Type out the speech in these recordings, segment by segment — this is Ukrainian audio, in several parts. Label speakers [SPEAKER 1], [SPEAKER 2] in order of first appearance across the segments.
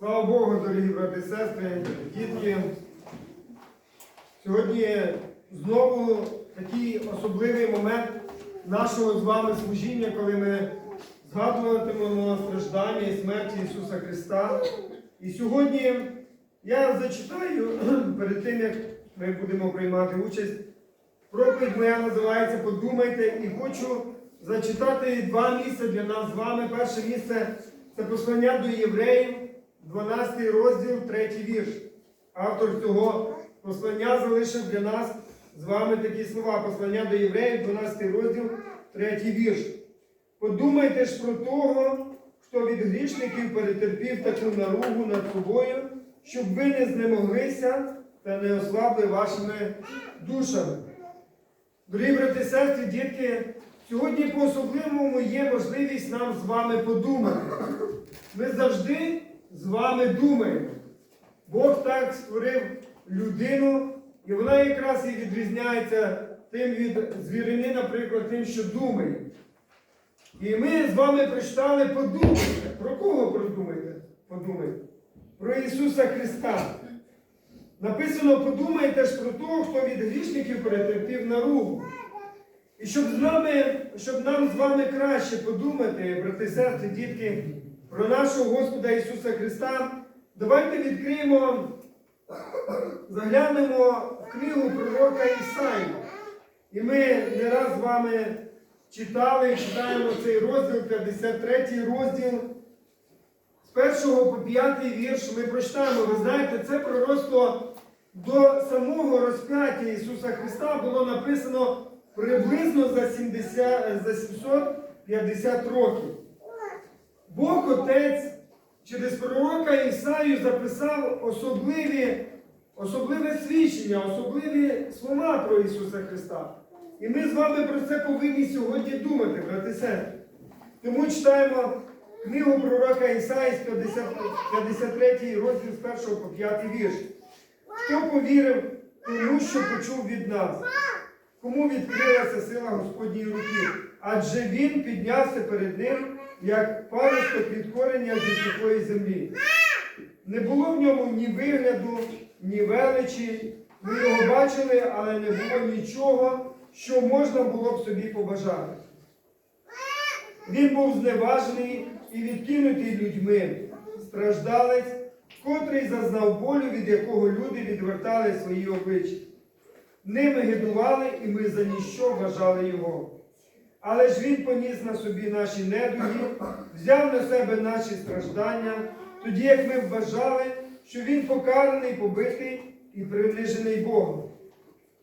[SPEAKER 1] Слава Богу, дорогі брати сестри, дітки. Сьогодні знову такий особливий момент нашого з вами служіння, коли ми згадуватимемо страждання і смерті Ісуса Христа. І сьогодні я зачитаю перед тим, як ми будемо приймати участь. Проповідь моя називається Подумайте і хочу зачитати два місця для нас з вами. Перше місце це послання до євреїв, 12 розділ, 3 вірш. Автор цього послання залишив для нас з вами такі слова. Послання до євреїв, 12 розділ, 3 вірш. Подумайте ж про того, хто від грішників перетерпів таку наругу над собою, щоб ви не знемоглися та не ослабли вашими душами. Дорогі брати і сестри, дітки, сьогодні по-особливому є можливість нам з вами подумати. Ми завжди з вами думаємо. Бог так створив людину, і вона якраз і відрізняється тим від звірини, наприклад, тим, що думає. І ми з вами прочитали подумайте. Про кого подумайте? Подумайте? Про Ісуса Христа. Написано, подумайте ж про того, хто від грішників перетерпів наругу. І щоб, з нами, щоб нам з вами краще подумати, брати сестри, дітки, про нашого Господа Ісуса Христа, давайте відкриємо, заглянемо в книгу пророка Ісаї. І ми не раз з вами читали читаємо цей розділ, 53 розділ. З першого по п'ятий вірш ми прочитаємо. Ви знаєте, це пророцтво до самого розп'яття Ісуса Христа було написано приблизно за, 70, за 750 років. Бог Отець через пророка Ісаю записав особливі, особливе свідчення, особливі слова про Ісуса Христа. І ми з вами про це повинні сьогодні думати, брати сестри. Тому читаємо книгу пророка Ісаї з 53 розділ з 1 по 5 вірш. Хто повірив тому, що почув від нас? Кому відкрилася сила Господньої руки? Адже він піднявся перед ним, як паросток від корення зі сухої землі. Не було в ньому ні вигляду, ні величі. Ми його бачили, але не було нічого, що можна було б собі побажати. Він був зневажений і відкинутий людьми, страждалець, котрий зазнав болю, від якого люди відвертали свої обличчя. Ними гидували, і ми за ніщо вважали його. Але ж він поніс на собі наші недуги, взяв на себе наші страждання, тоді як ми вважали, що він покараний, побитий і принижений Богом.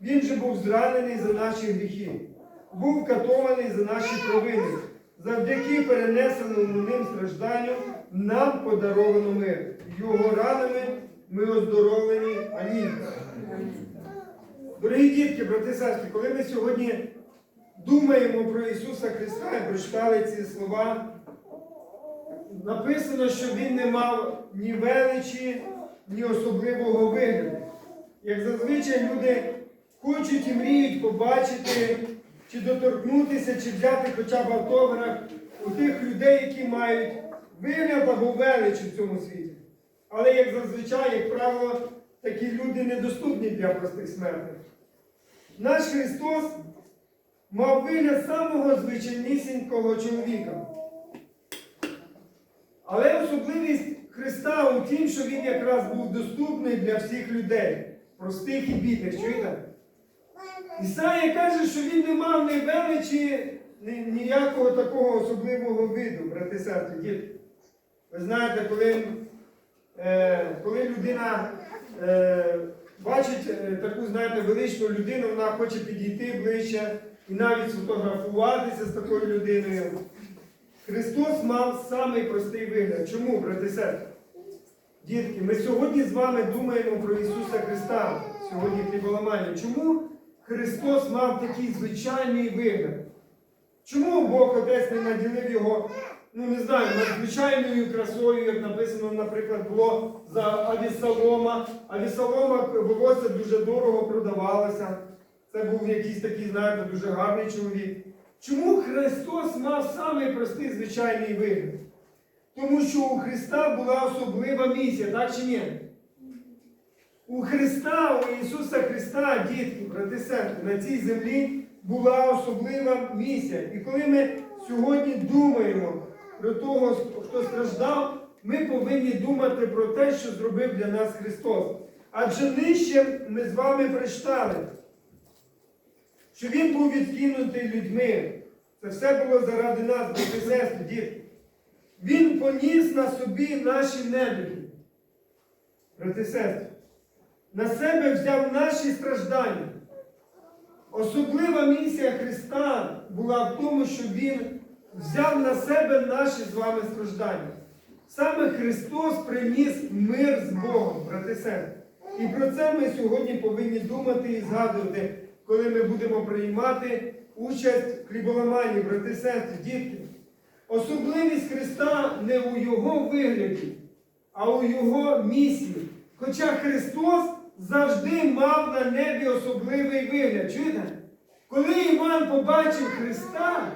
[SPEAKER 1] Він же був зранений за наші гріхи, був катований за наші провини. Завдяки перенесеному ним стражданню нам подаровано мир. Його ранами ми оздоровлені. Амінь. Дорогі дітки, брати сестри, коли ми сьогодні думаємо про Ісуса Христа і прочитали ці слова, написано, що Він не мав ні величі, ні особливого вигляду. Як зазвичай люди хочуть і мріють побачити, чи доторкнутися, чи взяти хоча б автограф у тих людей, які мають вигляд або велич у цьому світі. Але як зазвичай, як правило, такі люди недоступні для простих смертних. Наш Христос мав вигляд самого звичайнісінького чоловіка. Але особливість Христа у тім, що Він якраз був доступний для всіх людей, простих і бідних. Чуєте? Ісая каже, що він не мав ні величі, ні, ніякого такого особливого виду, брати сестри, діти. Ви знаєте, коли, е, коли людина е, бачить е, таку, знаєте, величну людину, вона хоче підійти ближче і навіть сфотографуватися з такою людиною. Христос мав самий простий вигляд. Чому, брати сестри? Дітки, ми сьогодні з вами думаємо про Ісуса Христа, сьогодні хліболамання. Чому Христос мав такий звичайний вигляд? Чому Бог Отець не наділив його, ну не знаю, надзвичайною красою, як написано, наприклад, було за Авісалома. Авісалома волосся дуже дорого продавалося. Це був якийсь такий, знаєте, дуже гарний чоловік. Чому Христос мав самий простий звичайний вигляд? Тому що у Христа була особлива місія, так чи ні? У Христа, у Ісуса Христа, дітки, брати сестри, на цій землі була особлива місія. І коли ми сьогодні думаємо про того, хто страждав, ми повинні думати про те, що зробив для нас Христос. Адже нижче ми з вами прочитали, що Він був відкинутий людьми. Це все було заради нас, брати сестри, діти. Він поніс на собі наші недоліки. Брати сестри, на себе взяв наші страждання. Особлива місія Христа була в тому, що Він взяв на себе наші з вами страждання. Саме Христос приніс мир з Богом, брати сестри. І про це ми сьогодні повинні думати і згадувати, коли ми будемо приймати участь в хліболаманні, брати сестри, дітки. Особливість Христа не у Його вигляді, а у Його місії. Хоча Христос завжди мав на небі особливий вигляд. Чуєте? Коли Іван побачив Христа,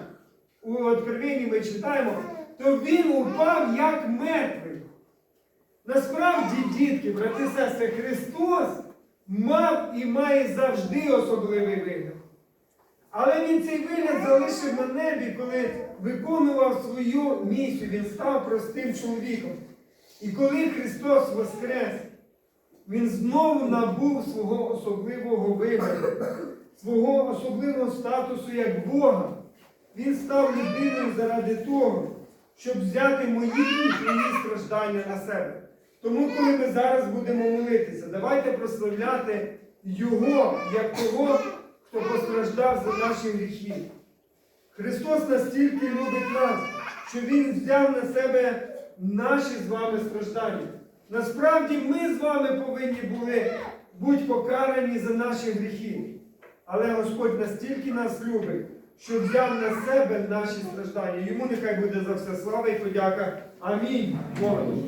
[SPEAKER 1] у Откровенні ми читаємо, то він упав як мертвий. Насправді, дітки, брати сестри, Христос мав і має завжди особливий вигляд. Але він цей вигляд залишив на небі, коли виконував свою місію. Він став простим чоловіком. І коли Христос воскрес, Він знову набув свого особливого вигляду, свого особливого статусу як Бога. Він став людиною заради того, щоб взяти мої і твої страждання на себе. Тому, коли ми зараз будемо молитися, давайте прославляти Його як того, хто постраждав за наші гріхи. Христос настільки любить нас, що Він взяв на себе наші з вами страждання. Насправді ми з вами повинні були бути покарані за наші гріхи. Але Господь настільки нас любить, що взяв на себе наші страждання. Йому нехай буде за все слава і подяка. Амінь. Богу.